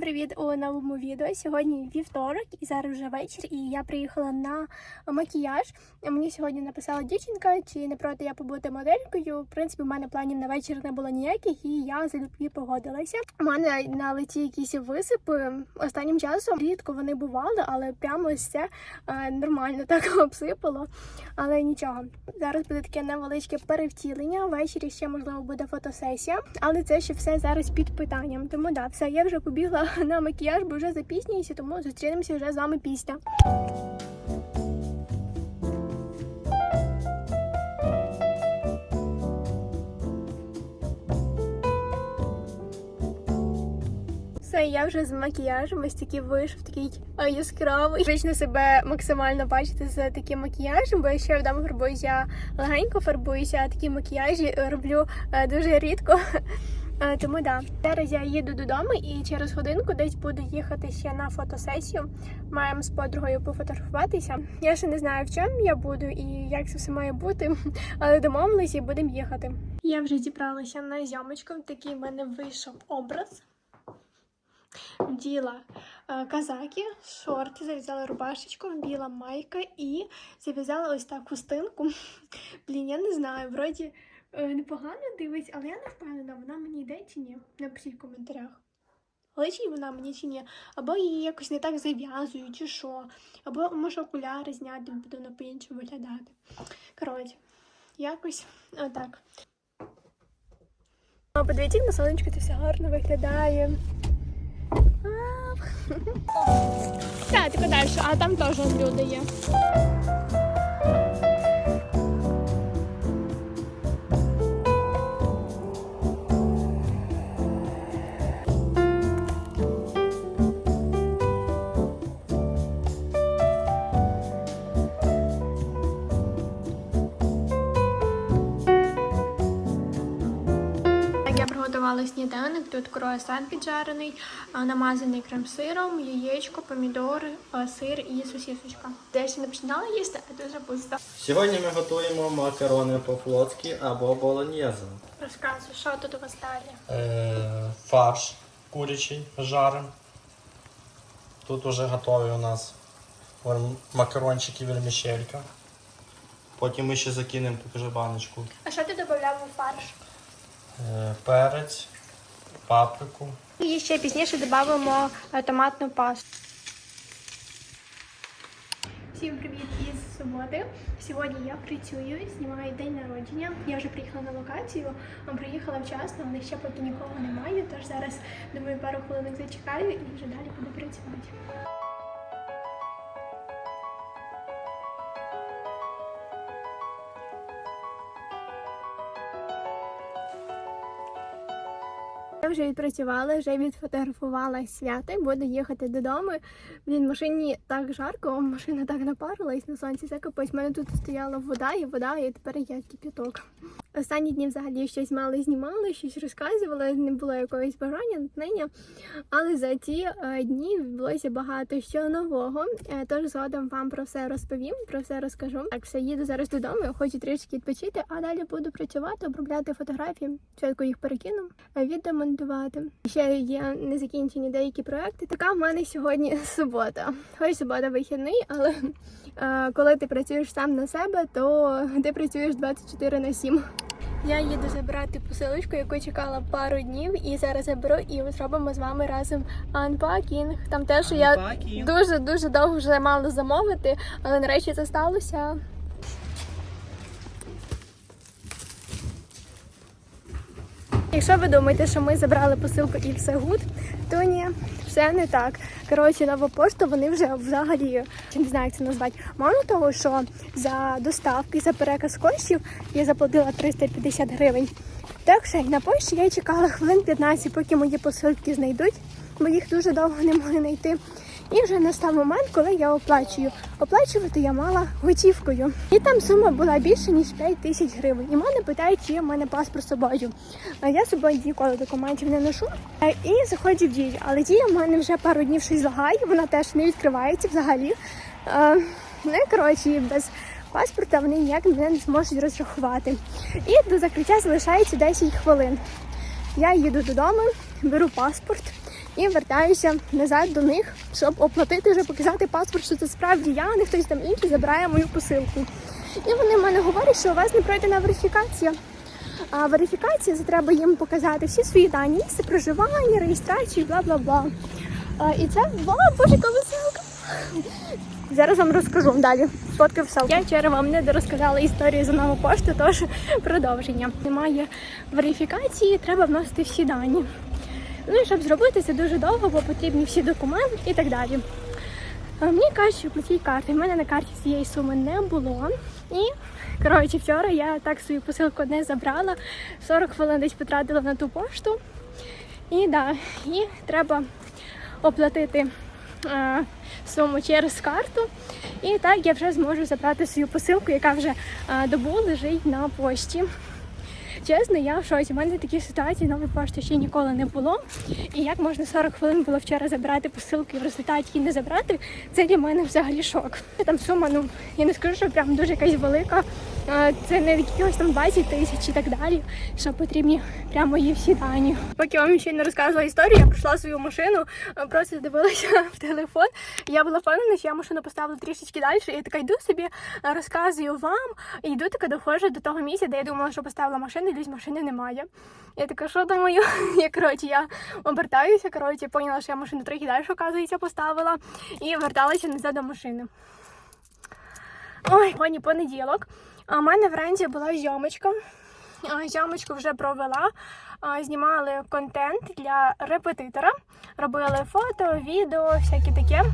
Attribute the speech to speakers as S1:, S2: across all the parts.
S1: Привіт у новому відео. Сьогодні вівторок і зараз вже вечір. І я приїхала на макіяж. Мені сьогодні написала дівчинка, чи не проти я побути моделькою. В принципі, в мене планів на вечір не було ніяких, і я залюбки погодилася. У мене на лиці якісь висипи. Останнім часом рідко вони бували, але прямо ось це е, нормально так обсипало. Але нічого. Зараз буде таке невеличке перевтілення. Ввечері ще можливо буде фотосесія, але це ще все зараз під питанням. Тому да, все, я вже побігла на макіяж, бо вже запізнююся, тому зустрінемося вже з вами після. Все, я вже з макіяжем, ось такий вийшов, такий е, яскравий. Звично себе максимально бачити з таким макіяжем, бо я вдома фарбуюся, легенько фарбуюся, а такі макіяжі роблю е, дуже рідко. Тому да, зараз я їду додому і через годинку десь буду їхати ще на фотосесію. Маємо з подругою пофотографуватися. Я ще не знаю, в чому я буду і як це все має бути, але домовилися і будемо їхати. Я вже зібралася на зйомочку. Такий в мене вийшов образ. Вділа е, казаки, шорти, зав'язала рубашечку, біла майка і зав'язала ось так хустинку. Блін, я не знаю, вроді непогано дивиться, але я не впевнена, вона мені йде чи ні. Напишіть в коментарях. Личить вона мені чи ні, або її якось не так зав'язую, чи що, або може окуляри зняти, буде вона по-іншому виглядати. Коротше, якось отак. Подивіться, на сонечку це все гарно виглядає. Так, тільки далі, а там теж люди є. Так, сніданок. Тут круасан піджарений, намазаний крем-сиром, яєчко, помідори, сир і сосісочка. Де ще не починала їсти, а дуже пусто.
S2: Сьогодні ми готуємо макарони по-флотськи або болоньєза.
S1: Розказуй, що тут у вас далі?
S2: Е, фарш курячий жарим. Тут уже готові у нас макарончики вельмішелька. Потім ми ще закинемо уже баночку.
S1: А що ти додавав у фарш?
S2: Перець, паприку.
S1: І ще пізніше додамо е, томатну пасту. Всім привіт із суботи. Сьогодні я працюю, знімаю день народження. Я вже приїхала на локацію, приїхала вчасно, але ще поки нікого немає. Тож зараз думаю, пару хвилинок зачекаю і вже далі буду працювати. Вже відпрацювала, вже відфотографувала свято і буду їхати додому. Блін, в машині так жарко, машина так напарилась на сонці. Це капець. У мене тут стояла вода і вода, і тепер я кипяток. Останні дні взагалі щось мало знімали, щось розказували, не було якогось бажання, натхнення. Але за ці е, дні відбулося багато що нового. Е, Тож згодом вам про все розповім, про все розкажу. Так, все, їду зараз додому, хочу трішки відпочити, а далі буду працювати, обробляти фотографії. Спочатку їх перекину, а відео монтувати. Ще є незакінчені деякі проекти. Така в мене сьогодні субота. Хоч субота вихідний, але е, коли ти працюєш сам на себе, то ти працюєш 24 на 7. Я їду забирати посилочку, яку чекала пару днів, і зараз заберу і зробимо з вами разом анпакінг. Там теж я дуже дуже довго вже мала замовити, але нарешті це сталося. Якщо ви думаєте, що ми забрали посилку і все гуд, то ні, все не так. Коротше, нова пошта вони вже взагалі не знаю, як це назвати. Мало того, що за доставки, за переказ коштів я заплатила 350 гривень. Так що на пошті я чекала хвилин 15, поки мої посилки знайдуть, бо їх дуже довго не могли знайти. І вже настав момент, коли я оплачую. Оплачувати я мала готівкою. І там сума була більше ніж 5 тисяч гривень. І мене питають, чи є в мене паспорт з собою. А я з собою ніколи документів не ношу. Е, І заходжу в дію. Але дія в мене вже пару днів щось лагає, вона теж не відкривається взагалі. Е, Ну і коротше, без паспорта вони ніяк мене не зможуть розрахувати. І до закриття залишається 10 хвилин. Я їду додому, беру паспорт І вертаюся назад до них, щоб оплатити вже показати паспорт, що це справді я, а не хтось там інший забирає мою посилку. І вони в мене говорять, що у вас не пройдена верифікація. А верифікація це треба їм показати всі свої дані, місце проживання, реєстрацію, бла бла бла. І це вау, боже, яка. Зараз вам розкажу далі. Фотки все. Я вчора вам не розказала історію за нову пошту, тож продовження. Немає верифікації, треба вносити всі дані. Ну і щоб зробити це дуже довго, бо потрібні всі документи і так далі. Мені кажуть, що платіть карти. В мене на карті цієї суми не було. І коротше, вчора я так свою посилку не забрала. 40 хвилин десь потратила на ту пошту. І да, і треба оплатити е, суму через карту. І так я вже зможу забрати свою посилку, яка вже е, добу лежить на пошті. Чесно, я в шоці. У мене такі ситуації нової пошти ще ніколи не було. І як можна 40 хвилин було вчора забрати посилки і в результаті її не забрати, це для мене взагалі шок. Там сума, ну я не скажу, що прям дуже якась велика. Це не якихось там 20 тисяч і так далі, що потрібні прямо її всі дані. Поки вам ще не розказувала історію, я прийшла свою машину, просто дивилася в телефон. Я була впевнена, що я машину поставила трішечки далі. І я така йду собі, розказую вам, і йду така доходжу до того місця, де я думала, що поставила машину, і десь машини немає. Я така, що думаю? Я коротше, я обертаюся, коротше, поняла, що я машину трохи далі, оказується, поставила, і верталася назад до машини. Ой, пані понеділок. А в мене вранці була зйомочка. Зйомочку вже провела. Знімали контент для репетитора. Робили фото, відео, всяке таке.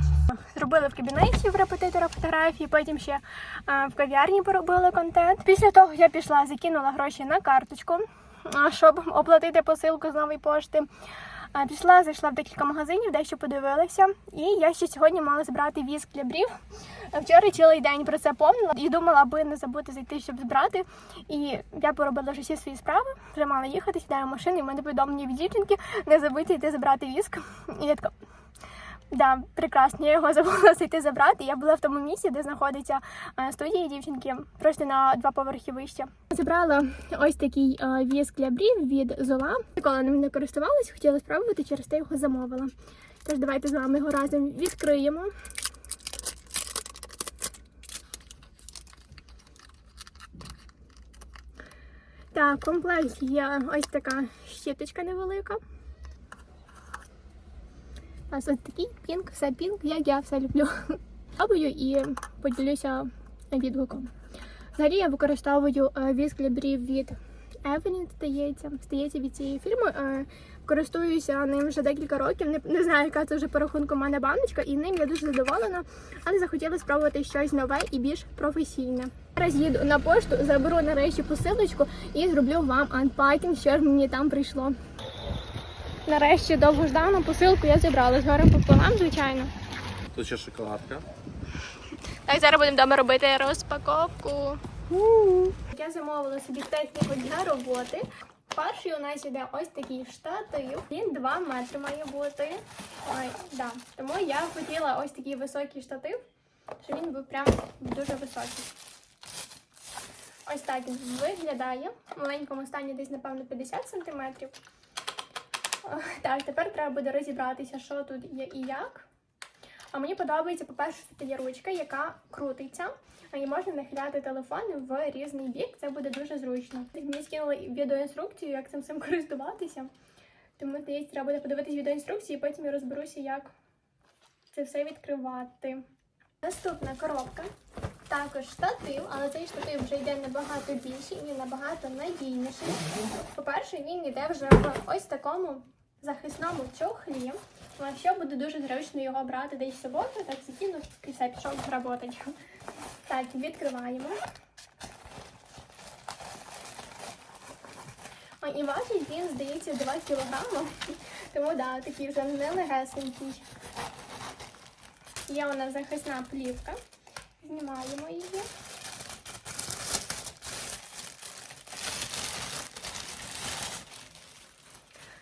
S1: Зробили в кабінеті в репетитора фотографії, потім ще в кав'ярні поробили контент. Після того я пішла, закинула гроші на карточку, щоб оплатити посилку з нової пошти. А, Пішла, зайшла в декілька магазинів, дещо подивилася. І я ще сьогодні мала збирати віск для брів. Вчора цілий день про це помнила і думала, аби не забути зайти, щоб збирати. І я поробила вже всі свої справи, вже мала їхати, сідаю в машину, і в мене повідомлення від дівчинки, не забудьте йти забрати віск. І я така. Да, прекрасно, я його забула зайти забрати. Я була в тому місці, де знаходиться е, студія дівчинки, просто на два поверхи вище. Забрала ось такий е, віск для брів від Зола. Ніколи ним не користувалась, хотіла спробувати, через те його замовила. Тож давайте з вами його разом відкриємо. Так, в є ось така щіточка невелика. У нас такий пінк, все пінк, як я все люблю. Пробую і поділюся відгуком. Взагалі я використовую віск для від Evelyn, здається, здається від цієї фірми. Користуюся ним вже декілька років. Не, не знаю, яка це вже по рахунку мене баночка, і ним я дуже задоволена, але захотіла спробувати щось нове і більш професійне. Зараз їду на пошту, заберу нарешті посилочку і зроблю вам анпакінг, що ж мені там прийшло. Нарешті довгождану посилку я зібрала з горем пополам, звичайно.
S2: Тут ще шоколадка.
S1: Так, зараз будемо вдома робити розпаковку. Я замовила собі техніку для роботи. Перший у нас іде ось такий штатив. Він 2 метри має бути. Ой, да. Тому я хотіла ось такий високий штатив, щоб він був прям дуже високий. Ось так він виглядає. В маленькому стані десь, напевно, 50 сантиметрів. Так, тепер треба буде розібратися, що тут є і як. А мені подобається, по-перше, тут є ручка, яка крутиться, і можна нахиляти телефон в різний бік. Це буде дуже зручно. Мені скинули відеоінструкцію, як цим всім користуватися. Тому здається, треба буде подивитись відеоінструкцію, і потім я розберуся, як це все відкривати. Наступна коробка. Також штатив, але цей штатив вже йде набагато більший і набагато надійніший. По-перше, він йде вже в ось такому захисному чохлі. А що буде дуже зручно його брати десь в суботу, так закинув і все, пішов працювати. Так, відкриваємо. І важить він, здається, 2 кілограми. Тому да, такий вже нелегесенький. Є у нас захисна плівка. Знімаємо її.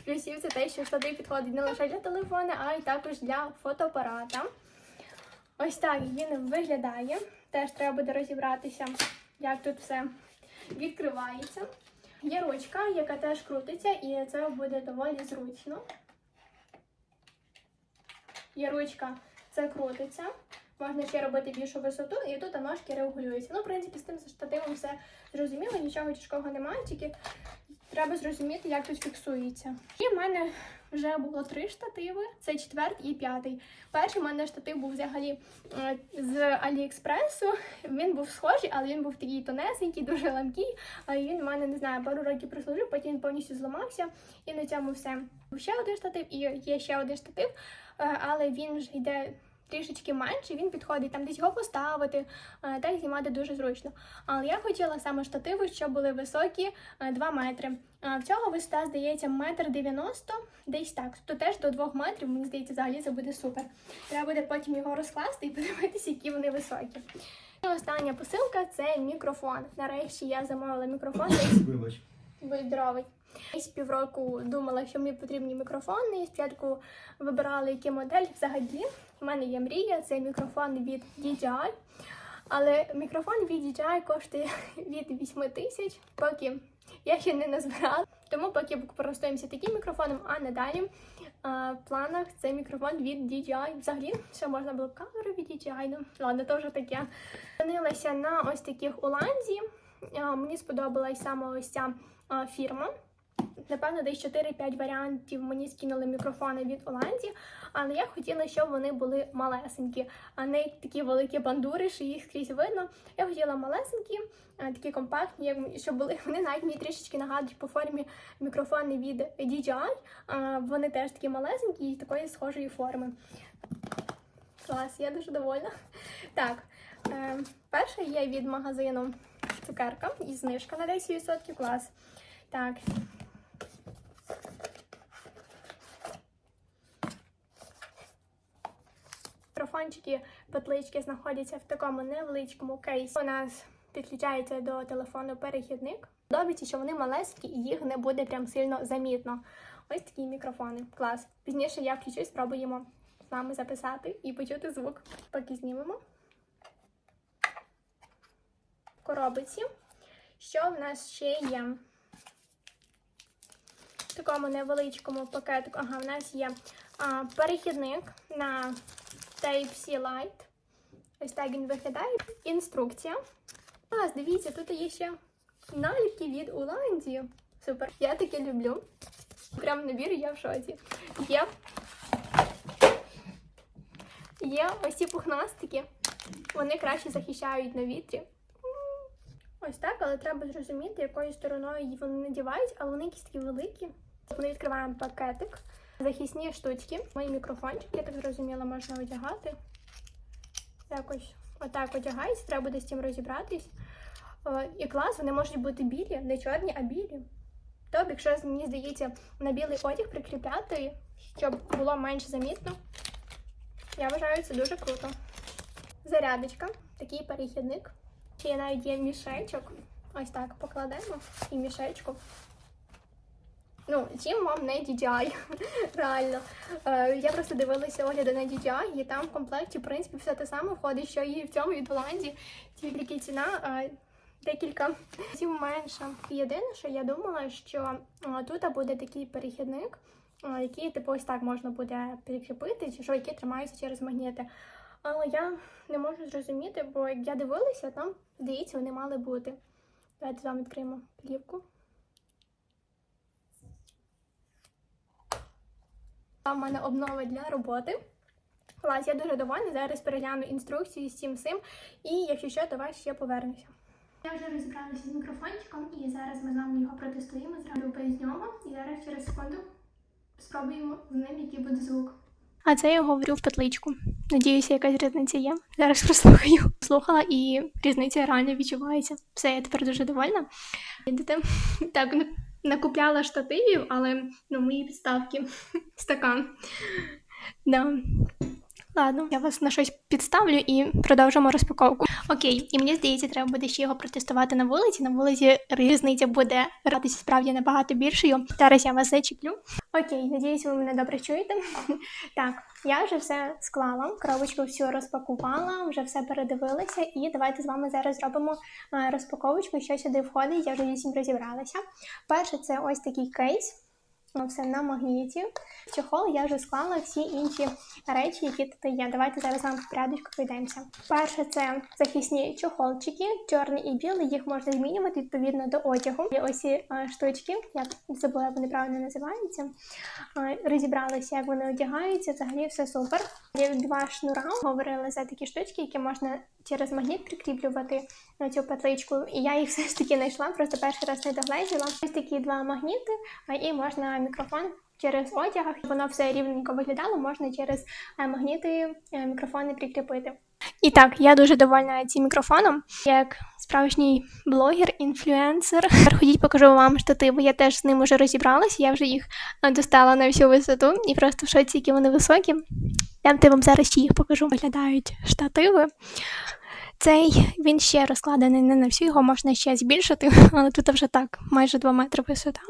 S1: Плюсів це те, що штатив підходить не лише для телефона, а й також для фотоапарата. Ось так він виглядає. Теж треба буде розібратися, як тут все відкривається. Є ручка, яка теж крутиться, і це буде доволі зручно. є ручка, це крутиться. Можна ще робити більшу висоту, і тут ножки регулюються. Ну, в принципі, з тим штативом все зрозуміло, нічого тяжкого немає, тільки треба зрозуміти, як тут фіксується. І в мене вже було три штативи: це четвертий і п'ятий. Перший в мене штатив був взагалі е, з Аліекспресу. Він був схожий, але він був такий тонесенький, дуже ламкий. А він в мене не знаю, пару років прослужив, потім він повністю зламався. І на цьому все. Ще один штатив, і є ще один штатив, е, але він вже йде. Трішечки менше, він підходить там десь його поставити, е, так знімати дуже зручно. Але я хотіла саме штативи, що були високі 2 метри. А в цього висота, здається, метр дев'яносто, десь так. То теж до 2 метрів, мені здається, взагалі це буде супер. Треба буде потім його розкласти і подивитися, які вони високі. І остання посилка це мікрофон. Нарешті я замовила мікрофон.
S3: Вибач.
S1: Будь здоровий. Десь півроку думала, що мені потрібні мікрофони. І спочатку вибирала, які модель взагалі. У мене є мрія, це мікрофон від DJI. Але мікрофон від DJI коштує від 8 тисяч, поки я ще не назбирала. Тому поки користуємося таким мікрофоном, а надалі а, в планах це мікрофон від DJI. Взагалі, ще можна було б камеру від DJI, ну ладно, вже таке. Зупинилася на ось таких Уланзі. Мені сподобалась саме ось ця фірма. Напевно, десь 4-5 варіантів мені скинули мікрофони від Оланді, але я хотіла, щоб вони були малесенькі, а не такі великі бандури, що їх скрізь видно. Я хотіла малесенькі, такі компактні, щоб були вони навіть мені трішечки нагадують по формі мікрофони від DJI. Вони теж такі малесенькі і такої схожої форми. Клас, я дуже довольна. Так, е, перше є від магазину цукерка і знижка на 10%. Клас. Так. Мікрофончики, петлички знаходяться в такому невеличкому кейсі. У нас підключається до телефону перехідник. Подобається, що вони малесенькі і їх не буде прям сильно замітно. Ось такі мікрофони. Клас. Пізніше я включусь, спробуємо з вами записати і почути звук. Поки знімемо. В коробиці. Що в нас ще є? В такому невеличкому пакетику. Ага, в нас є а, перехідник на Type-C Lite. Ось так він виглядає. Інструкція. А, дивіться, тут є ще наліпки від Уландії. Супер. Я таке люблю. Прям набір, я в шоці. Є. Є ось ці пухнастики. Вони краще захищають на вітрі. Ось так, але треба зрозуміти, якою стороною вони надівають, але вони якісь такі великі. Ми відкриваємо пакетик, захисні штучки. Мої мікрофончик, я так зрозуміла, можна одягати. Якось отак одягається, треба буде з цим розібратись. Е, І клас, вони можуть бути білі, не чорні, а білі. Тобто, якщо мені здається, на білий одяг прикріпляти, щоб було менш замітно, я вважаю це дуже круто. Зарядочка, такий перехідник. Ще навіть є мішечок. Ось так покладемо і мішечку. Ну, чим вам не DJI, реально. Е, я просто дивилася огляди на DJI, і там в комплекті, в принципі, все те саме входить, що і в цьому від Голландії. Тільки ціна е, декілька разів менша. Єдине, що я думала, що е, тут буде такий перехідник, е, який типу ось так можна буде прикріпити, чи що які тримаються через магніти. Але я не можу зрозуміти, бо як я дивилася, там, здається, вони мали бути. Давайте з вами відкриємо плівку. В мене обнова для роботи. Клас, я дуже довольна. Зараз перегляну інструкцію з цим всім. І якщо що, то вас ще повернуся. Я вже розібралася з мікрофончиком, і зараз ми з вами його протестуємо. Зроблю без нього. І зараз через секунду спробуємо з ним, який буде звук. А це я говорю в петличку. Надіюся, якась різниця є. Зараз прослухаю. Слухала і різниця реально відчувається. Все, я тепер дуже довольна. Ідете так на- накупляла штативів, але ну, мої підставки стакан. Да. Ладно, я вас на щось підставлю і продовжимо розпаковку. Окей, і мені здається, треба буде ще його протестувати на вулиці. На вулиці різниця буде радитися справді набагато більшою. Зараз я вас зачеплю. Окей, надіюсь, ви мене добре чуєте. Так, я вже все склала, коробочку всю розпакувала, вже все передивилася, і давайте з вами зараз зробимо е, розпаковочку, що сюди входить. Я вже вісім розібралася. Перше, це ось такий кейс. Ну, Все на магніті. В чохол я вже склала всі інші речі, які тут є. Давайте зараз вам в порядочку пройдемося. Перше, це захисні чохолчики, чорний і білий. Їх можна змінювати відповідно до одягу. І ось ці е, штучки, я забула, вони правильно називаються. Е, Розібралися, як вони одягаються. Взагалі все супер. Є два шнура. Говорили за такі штучки, які можна через магніт прикріплювати на цю петличку. І я їх все ж таки знайшла, просто перший раз не догледіла. Ось такі два магніти, і можна мікрофон через одяг. Воно все рівненько виглядало, можна через магніти е, мікрофони прикріпити. І так, я дуже довольна цим мікрофоном. Як справжній блогер, інфлюенсер. Ходіть, покажу вам штативи. Я теж з ним уже розібралася. Я вже їх е, достала на всю висоту і просто в шоці, які вони високі. Я вам зараз ще їх покажу. Виглядають штативи. Цей він ще розкладений не на всю, його можна ще збільшити, але тут вже так, майже 2 метри висота.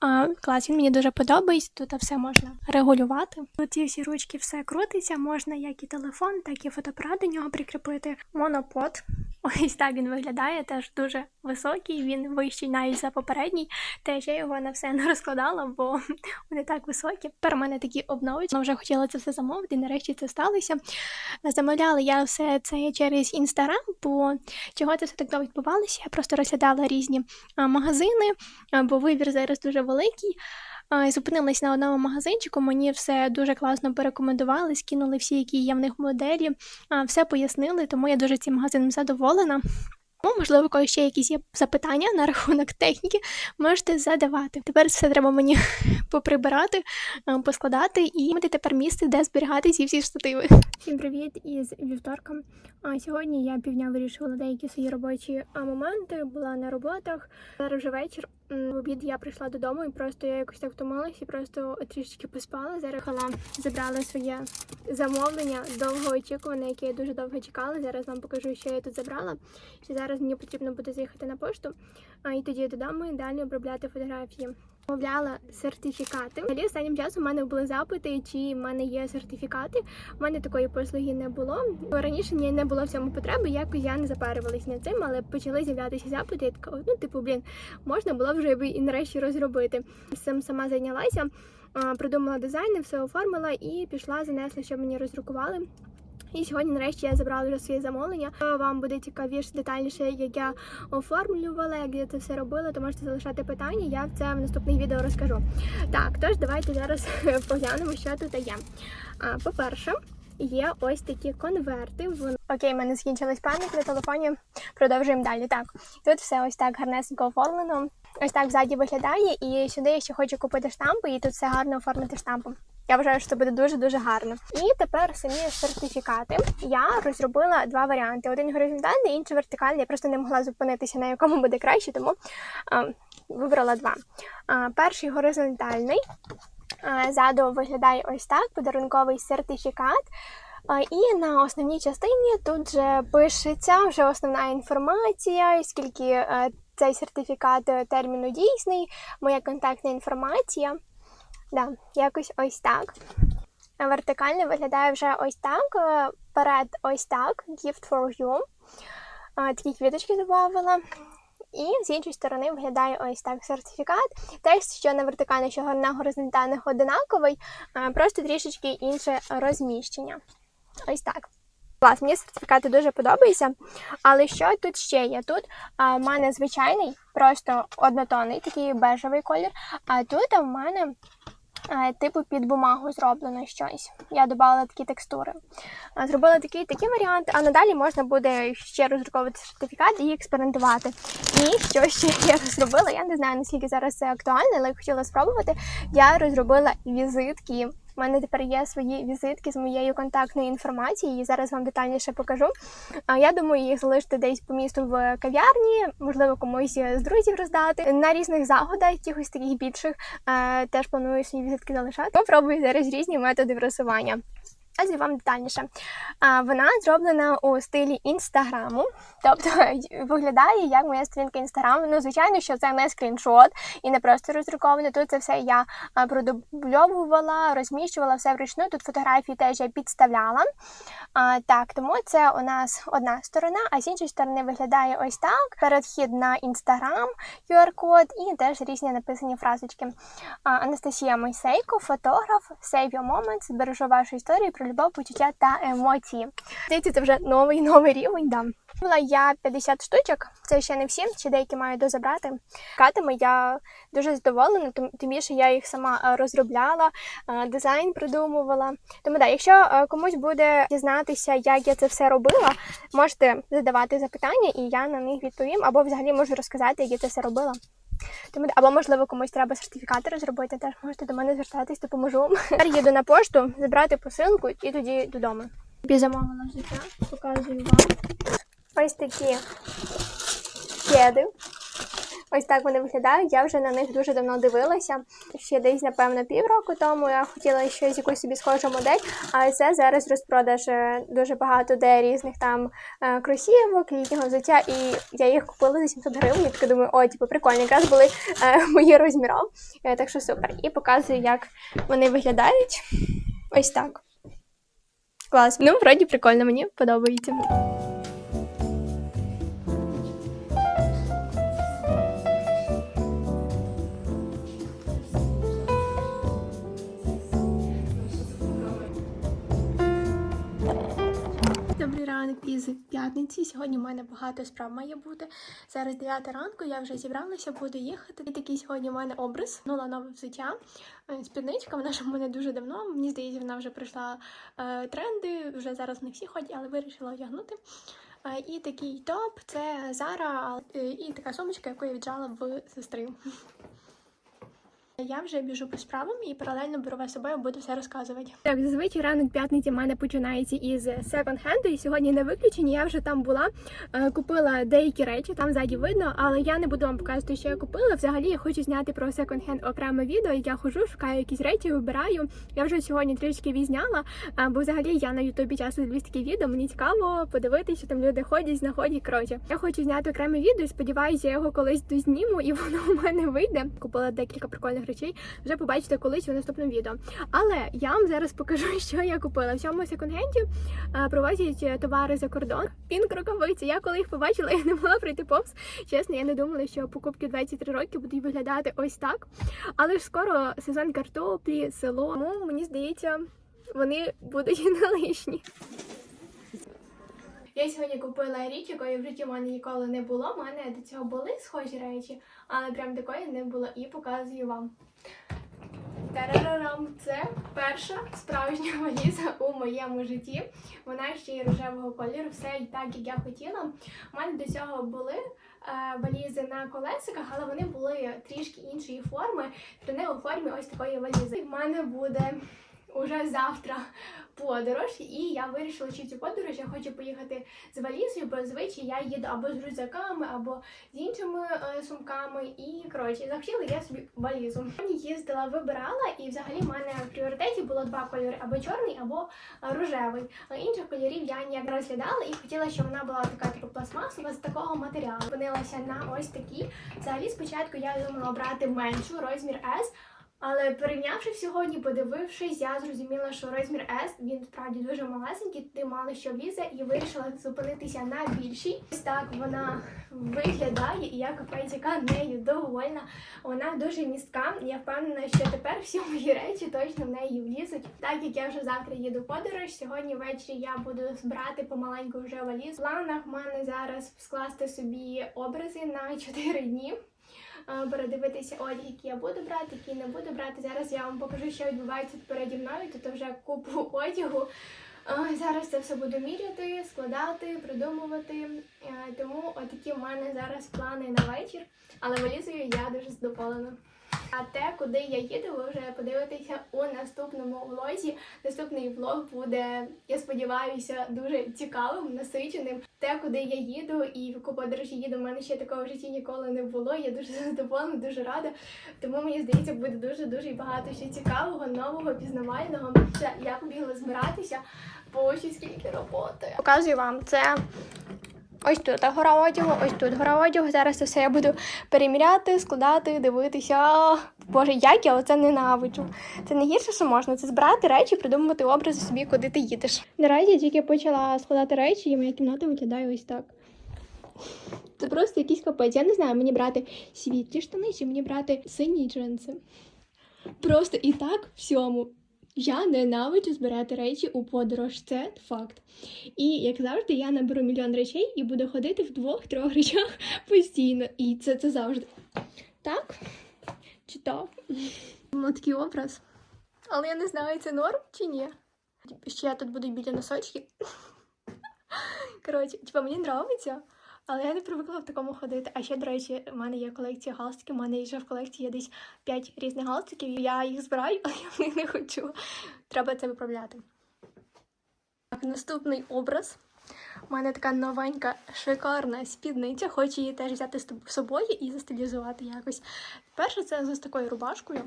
S1: А, клас, він мені дуже подобається. Тут все можна регулювати. Тут ці всі ручки все крутиться, можна як і телефон, так і фотоапарат до нього прикріпити. Монопод. Ось так він виглядає, теж дуже високий, він вищий навіть за попередній. Теж я його на все не розкладала, бо вони так високі. Тепер у мене такі обновлюють. Вже хотіла це все замовити, і нарешті це сталося. Замовляла я все це через інстаграм, бо чого це все так довго відбувалося? Я просто розглядала різні магазини, бо вибір зараз дуже великий. Зупинилась на одному магазинчику, мені все дуже класно порекомендували, скинули всі, які є в них моделі, все пояснили, тому я дуже цим магазином задоволена. Ну, можливо, когось ще якісь є запитання на рахунок техніки, можете задавати. Тепер все треба мені поприбирати, поскладати і мати тепер місце, де зберігати ці всі штативи. Всім привіт із вівторка. Сьогодні я півдня вирішувала деякі свої робочі моменти, була на роботах. Зараз вже вечір. В обід я прийшла додому і просто я якось так втомилась і просто трішечки поспала. Зараз хала забрала своє замовлення довгоочікуване, яке я дуже довго чекала. Зараз вам покажу, що я тут забрала. Що зараз мені потрібно буде заїхати на пошту, а і тоді додому і далі обробляти фотографії. Замовляла сертифікати. Взагалі останнім часом у мене були запити, чи в мене є сертифікати. У мене такої послуги не було. Раніше не було в цьому потреби, якось я не запарювалась над цим, але почали з'являтися запити. Я така, ну типу, блін, можна було вже і нарешті розробити. Цим сама зайнялася, придумала дизайни, все оформила і пішла, занесла, щоб мені роздрукували. І сьогодні, нарешті, я забрала вже своє замовлення. Вам буде цікавіше детальніше, як я оформлювала, як я це все робила, то можете залишати питання. Я це в наступних відео розкажу. Так, тож давайте зараз поглянемо, що тут є. По-перше, є ось такі конверти. Окей, в мене закінчилась пам'ять на телефоні. Продовжуємо далі. Так, тут все ось так гарнесенько оформлено. Ось так ззаді виглядає, і сюди я ще хочу купити штампи, і тут все гарно оформити штампом. Я вважаю, що це буде дуже дуже гарно. І тепер самі сертифікати. Я розробила два варіанти: один горизонтальний, інший вертикальний. Я просто не могла зупинитися на якому буде краще, тому а, вибрала два. А, перший горизонтальний. А, Ззаду виглядає ось так: подарунковий сертифікат. І на основній частині тут же пишеться вже основна інформація, скільки е, цей сертифікат е, терміну дійсний, моя контактна інформація. Да, якось ось так. А Вертикально виглядає вже ось так. е, Перед ось так. Gift for you. Такі квіточки додавала. І з іншої сторони виглядає ось так сертифікат. Текст, що на вертикальних, що на горизонтальних одинаковий, просто трішечки інше розміщення. Ось так. Клас, мені сертифікати дуже подобаються. Але що тут ще є? Тут в мене звичайний, просто однотонний, такий бежевий колір. А тут в мене е, типу під бумагу зроблено щось. Я додала такі текстури. Зробила такий такий варіант, а надалі можна буде ще роздруковувати сертифікат і експериментувати. І що ще я розробила? Я не знаю наскільки зараз це актуально, але я хотіла спробувати. Я розробила візитки. У мене тепер є свої візитки з моєю контактною інформацією. і Зараз вам детальніше покажу. А я думаю, їх залишити десь по місту в кав'ярні, можливо, комусь з друзів роздати. На різних заходах, якихось таких більших, е, теж планую свої візитки залишати. Попробую зараз різні методи просування. Розкажу вам детальніше. Вона зроблена у стилі інстаграму, тобто виглядає як моя сторінка інстаграму. Ну, звичайно, що це не скріншот і не просто роздруковане. Тут це все я продубльовувала, розміщувала все вручну. Тут фотографії теж я підставляла. Так, тому це у нас одна сторона, а з іншої сторони виглядає ось так: передхід на інстаграм, QR-код і теж різні написані фразочки. Анастасія Мойсейко, фотограф, Save Your Moments, збережу вашу історію про любов, почуття та емоції. Здається, це вже новий новий рівень. Да. Була я 50 штучок, це ще не всі, ще деякі маю дозабрати. Катами я дуже задоволена, тим більше я їх сама е, розробляла, е, дизайн придумувала. Тому да, якщо е, комусь буде дізнатися, як я це все робила, можете задавати запитання, і я на них відповім, або взагалі можу розказати, як я це все робила. Тому, або, можливо, комусь треба сертифікати розробити, теж можете до мене звертатись, допоможу. Тепер їду на пошту, забрати посилку і тоді додому. Тобі замовила життя, показую вам. Ось такі кеди. Ось так вони виглядають. Я вже на них дуже давно дивилася. Ще десь, напевно, півроку тому я хотіла щось якусь собі схожу модель, а це зараз розпродаж е, дуже багато де різних там е, кросівок, літнього взуття, і я їх купила за 700 гривень. Я така думаю, о, типу, прикольно, якраз були е, мої розміром. Так що супер. І показую, як вони виглядають. Ось так. Клас. Ну, вроді прикольно, мені подобається. Із п'ятниці. Сьогодні в мене багато справ має бути. Зараз 9 ранку, я вже зібралася, буду їхати. І такий сьогодні в мене образ. Нула нове взуття. Е, Спідничка, вона ж в мене дуже давно. Мені здається, вона вже пройшла е, тренди. Вже зараз не всі ходять, але вирішила одягнути. Е, і такий топ це Зара, і така сумочка, яку я віджала в сестри. Я вже біжу по справам і паралельно беру вас собою, буду все розказувати. Так, зазвичай ранок п'ятниці в мене починається із секонд-хенду, і сьогодні не виключення. Я вже там була, е, купила деякі речі, там ззаді видно, але я не буду вам показувати, що я купила. Взагалі я хочу зняти про секонд-хенд окреме відео. Я хожу, шукаю якісь речі, вибираю. Я вже сьогодні трішки відзняла, е, бо взагалі я на Ютубі часто дивлюсь такі відео. Мені цікаво подивитися, що там люди ходять, знаходять. Коротше, я хочу зняти окреме відео. і Сподіваюся, я його колись дозніму, і воно в мене вийде. Купила декілька прикольних речей. Вже побачите колись у наступному відео. Але я вам зараз покажу, що я купила. В цьому секонд-хенді е, провозять товари за кордон. Пінк рукавиці. Я коли їх побачила, я не могла пройти повз. Чесно, я не думала, що покупки 23 роки будуть виглядати ось так. Але ж скоро сезон картоплі, село. Тому мені здається, вони будуть не лишні. Я сьогодні купила річ, якої в житті в мене ніколи не було. У мене до цього були схожі речі, але прям такої не було і показую вам. Тарарарам, це перша справжня валіза у моєму житті. Вона ще й рожевого кольору, все так, як я хотіла. У мене до цього були е, валізи на колесиках, але вони були трішки іншої форми, то не у формі ось такої валізи. У мене буде уже завтра подорож, і я вирішила, що цю подорож я хочу поїхати з валізою, бо зазвичай я їду або з рюкзаками, або з іншими е, сумками. І коротше, захотіла я собі валізу. Їздила, вибирала, і взагалі в мене в пріоритеті було два кольори: або чорний, або е, рожевий. А інших кольорів я ніяк не розглядала і хотіла, щоб вона була така типу пластмасова з такого матеріалу. Опинилася на ось такі. Взагалі, спочатку я думала брати меншу розмір S, але порівнявши сьогодні, подивившись, я зрозуміла, що розмір S, він справді дуже малесенький, туди мало що влізе, і вирішила зупинитися на більшій. Ось так вона виглядає, і я капець, нею довольна. Вона дуже містка. Я впевнена, що тепер всі мої речі точно в неї влізуть. Так як я вже завтра їду в подорож, сьогодні ввечері я буду збирати помаленьку вже валізу. В планах в мене зараз скласти собі образи на 4 дні передивитися одяг, який я буду брати, який не буду брати. Зараз я вам покажу, що відбувається переді мною. Тут вже купу одягу. Е, Зараз це все буду міряти, складати, придумувати. Е, Тому отакі в мене зараз плани на вечір. Але валізою я дуже задоволена. А те, куди я їду, ви вже подивитеся у наступному влозі. Наступний влог буде, я сподіваюся, дуже цікавим, насиченим. Те, куди я їду і в яку подорож їду, в мене ще такого в житті ніколи не було. Я дуже задоволена, дуже рада. Тому мені здається, буде дуже дуже багато ще цікавого, нового, пізнавального. Я побігла збиратися, бо ще скільки роботи. Показую вам це. Ось тут гора одягу, ось тут гора одягу. Зараз це все я буду переміряти, складати, дивитися. Боже, як я оце ненавиджу. Це не гірше, що можна. Це збирати речі, придумувати образи собі, куди ти їдеш. Наразі тільки почала складати речі, і моя кімната виглядає ось так. Це просто якийсь капець. Я не знаю, мені брати світлі штани чи мені брати сині джинси. Просто і так всьому. Я ненавиджу збирати речі у подорож, це факт. І як завжди, я наберу мільйон речей і буду ходити в двох-трьох речах постійно. І це, це завжди. Так? Чи так? Ну, такий образ. Але я не знаю, це норм чи ні. Ще я тут будуть білі носочки. Коротше, типа мені подобається, але я не привикла в такому ходити. А ще, до речі, в мене є колекція галстуків, у мене вже в колекції є десь 5 різних галстуків. Я їх збираю, але я в них не хочу. Треба це виправляти. Так, наступний образ. У мене така новенька, шикарна спідниця. Хочу її теж взяти з собою і застилізувати якось. Перше, це з такою рубашкою.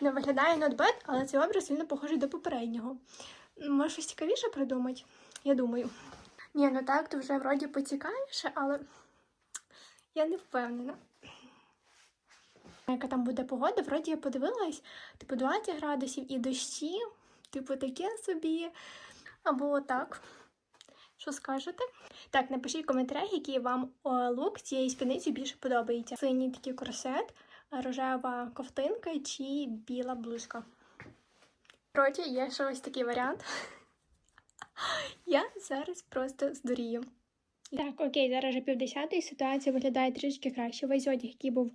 S1: Не виглядає bad, але цей образ сильно похожий до попереднього. Може, щось цікавіше придумати? Я думаю. Ні, ну так, то вже вроді поцікавіше, але я не впевнена. Яка там буде погода, вроді я подивилась, типу 20 градусів і дощі, типу таке собі. Або отак. Що скажете? Так, напишіть в коментарях, який вам лук цієї спідниці більше подобається. Синій такий корсет, рожева ковтинка чи біла блузка. Коротше, є ще ось такий варіант. Я зараз просто здурію. Так, окей, зараз вже півдесятої. Ситуація виглядає трішки краще. Весь одяг, який був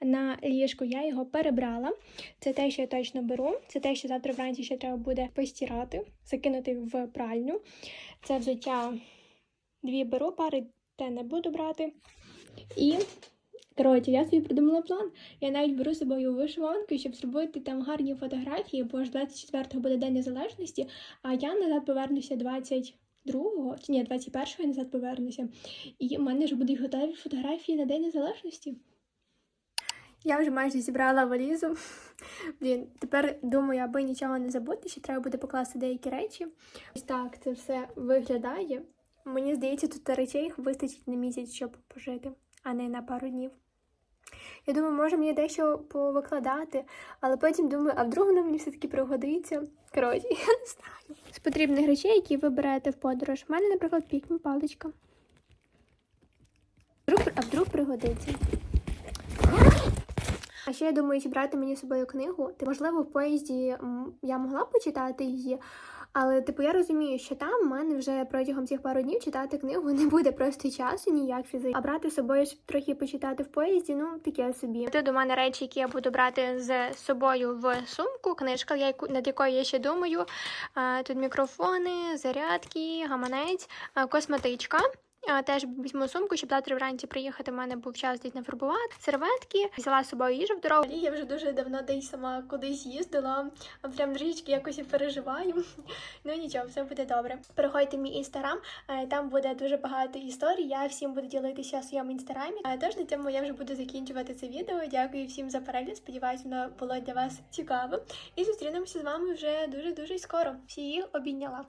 S1: на ліжку, я його перебрала. Це те, що я точно беру. Це те, що завтра вранці ще треба буде постирати, закинути в пральню. Це взуття дві беру, пари те не буду брати. І коротше, я собі придумала план. Я навіть беру собою вишиванку, щоб зробити там гарні фотографії, бо ж 24-го буде День Незалежності, а я назад повернуся 22-го, чи ні, 21-го я назад повернуся. І в мене вже будуть готові фотографії на День Незалежності. Я вже майже зібрала валізу. Блін, тепер думаю, аби нічого не забути, ще треба буде покласти деякі речі. Ось так це все виглядає. Мені здається, тут речей вистачить на місяць, щоб пожити, а не на пару днів. Я думаю, може мені дещо повикладати, але потім думаю, а вдруг воно мені все-таки пригодиться. Коротше, я не знаю. З потрібних речей, які ви берете в подорож. У мене, наприклад, пікмі паличка. А вдруг пригодиться. А ще я думаю, чи брати мені з собою книгу. Ти, можливо, в поїзді я могла почитати її, але типу я розумію, що там в мене вже протягом цих пару днів читати книгу не буде просто часу ніяк фізично. А брати з собою ж трохи почитати в поїзді, ну таке собі. Тут у мене речі, які я буду брати з собою в сумку. Книжка, над якою я ще думаю. Тут мікрофони, зарядки, гаманець, косметичка. Теж візьму сумку, щоб завтра вранці приїхати. У мене був час десь нафарбувати. Серветки, взяла з собою їжу в дорогу. Я вже дуже давно десь сама кудись їздила, прям трішки якось і переживаю. Ну нічого, все буде добре. Переходьте в мій інстаграм, е, там буде дуже багато історій. Я всім буду ділитися в своєму інстаграмі. Е, Тож на цьому я вже буду закінчувати це відео. Дякую всім за перегляд. Сподіваюся, воно було для вас цікавим. І зустрінемося з вами вже дуже дуже скоро. Всіх обійняла.